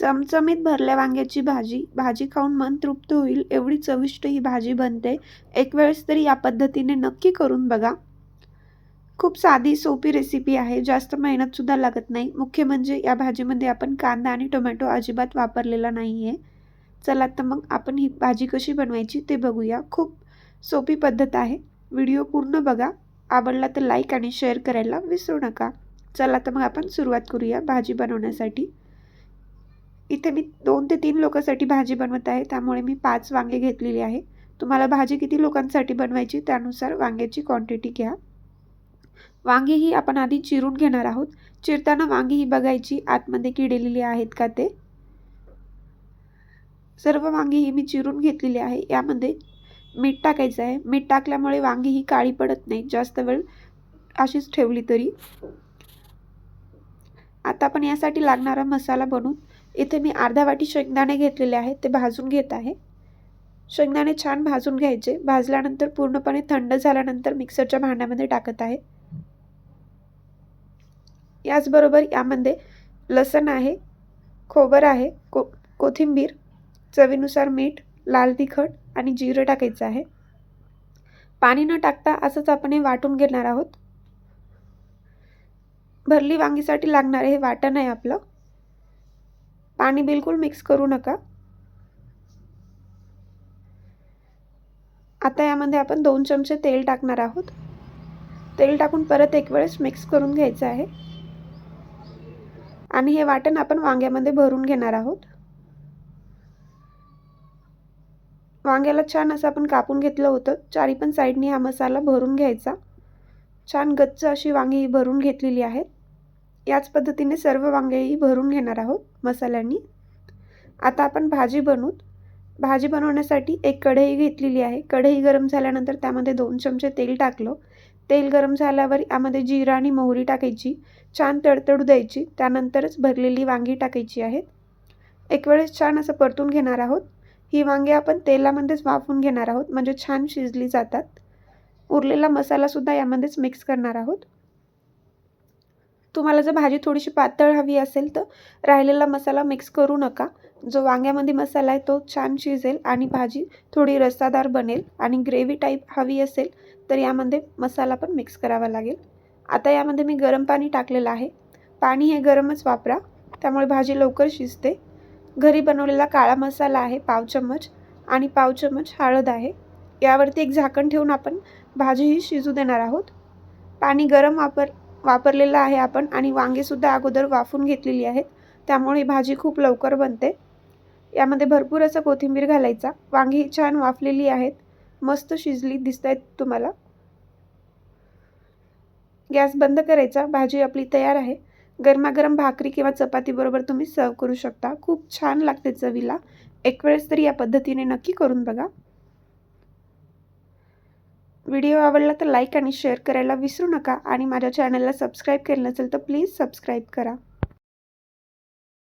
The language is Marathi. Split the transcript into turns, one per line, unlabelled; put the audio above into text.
चमचमीत भरल्या वांग्याची भाजी भाजी खाऊन मन तृप्त होईल एवढी चविष्ट ही भाजी बनते. एक वेळेस तरी या पद्धतीने नक्की करून बघा. खूप साधी सोपी रेसिपी आहे जास्त मेहनतसुद्धा लागत नाही. मुख्य म्हणजे या भाजीमध्ये आपण कांदा आणि टोमॅटो अजिबात वापरलेला नाही आहे चला तर मग आपण ही भाजी कशी बनवायची ते बघूया. खूप सोपी पद्धत आहे. व्हिडिओ पूर्ण बघा. आवडला तर लाईक आणि शेअर करायला विसरू नका. चला तर मग आपण सुरुवात करूया भाजी बनवण्यासाठी. इथे मी दोन ते तीन लोकांसाठी भाजी बनवत आहे. त्यामुळे मी पाच वांगे घेतलेली आहे. तुम्हाला भाजी किती लोकांसाठी बनवायची त्यानुसार वांग्याची क्वांटिटी घ्या. वांगी ही आपण आधी चिरून घेणार आहोत. चिरताना वांगी ही बघायची आतमध्ये किडेलेली आहेत का ते. सर्व वांगी ही मी चिरून घेतलेली आहे. यामध्ये मीठ टाकायचं आहे. मीठ टाकल्यामुळे वांगी ही काळी पडत नाही. जास्त वेळ अशीच ठेवली तरी. आता आपण यासाठी लागणारा मसाला बनवून इथे मी अर्धा वाटी शेंगदाणे घेतलेले आहेत ते भाजून घेत आहे. शेंगदाणे छान भाजून घ्यायचे. भाजल्यानंतर पूर्णपणे थंड झाल्यानंतर मिक्सरच्या भांड्यामध्ये टाकत आहे. याचबरोबर यामध्ये लसण आहे खोबर आहे को कोथिंबीर चवीनुसार मीठ लाल तिखट आणि जिरं टाकायचं आहे. पाणी न टाकता असंच आपण हे वाटून घेणार आहोत. भरली वांगीसाठी लागणारे हे वाटण आहे आपलं. पाणी बिलकुल मिक्स करू नका. आता यामध्ये आपण दोन चमचे तेल टाकणार आहोत. तेल टाकून परत एक वेळेस मिक्स करून घ्यायचं आहे. आणि हे वाटण आपण वांग्यामध्ये भरून घेणार आहोत. वांग्याला छान असं आपण कापून घेतलं होतं. चारी पण साईडनी हा मसाला भरून घ्यायचा. छान गच्च अशी वांगी भरून घेतलेली आहेत. याच पद्धतीने सर्व वांगेही भरून घेणार आहोत मसाल्यांनी. आता आपण भाजी बनवूत भाजी बनवण्यासाठी एक कढई घेतलेली आहे. कढई गरम झाल्यानंतर त्यामध्ये दोन चमचे तेल टाकलं. तेल गरम झाल्यावर यामध्ये जिरा आणि मोहरी टाकायची. छान तडतडू द्यायची. त्यानंतरच भरलेली वांगी टाकायची आहेत एक वेळेस छान असं परतून घेणार आहोत. ही वांगी आपण तेलामध्येच वाफून घेणार आहोत. म्हणजे छान शिजली जातात. उरलेला मसालासुद्धा यामध्येच मिक्स करणार आहोत. तुम्हाला जर भाजी थोडीशी पातळ हवी असेल तर राहिलेला मसाला मिक्स करू नका. जो वांग्यामध्ये मसाला आहे तो छान शिजेल आणि भाजी थोडी रस्सादार बनेल आणि ग्रेव्ही टाईप हवी असेल तर यामध्ये मसाला पण मिक्स करावा लागेल. आता यामध्ये मी गरम पाणी टाकलेलं आहे. पाणी हे गरमच वापरा. त्यामुळे भाजी लवकर शिजते. घरी बनवलेला काळा मसाला आहे पाव चम्मच आणि पाव चम्मच हळद आहे. यावरती एक झाकण ठेवून आपण भाजीही शिजू देणार आहोत. पाणी गरम वापर वापरलेलं आहे आपण आणि वांगेसुद्धा अगोदर वाफून घेतलेली आहेत. त्यामुळे भाजी खूप लवकर बनते. यामध्ये भरपूर असं कोथिंबीर घालायचा. वांगी छान वाफलेली आहेत. मस्त शिजली दिसत आहेत तुम्हाला. गॅस बंद करायचा. भाजी आपली तयार आहे. गरमागरम भाकरी किंवा चपातीबरोबर तुम्ही सर्व करू शकता. खूप छान लागते चवीला. एक वेळेस तरी या पद्धतीने नक्की करून बघा. व्हिडिओ आवडला तर लाईक आणि शेअर करायला विसरू नका आणि माझ्या चॅनलला सबस्क्राईब केलं नसेल तर प्लीज सबस्क्राईब करा.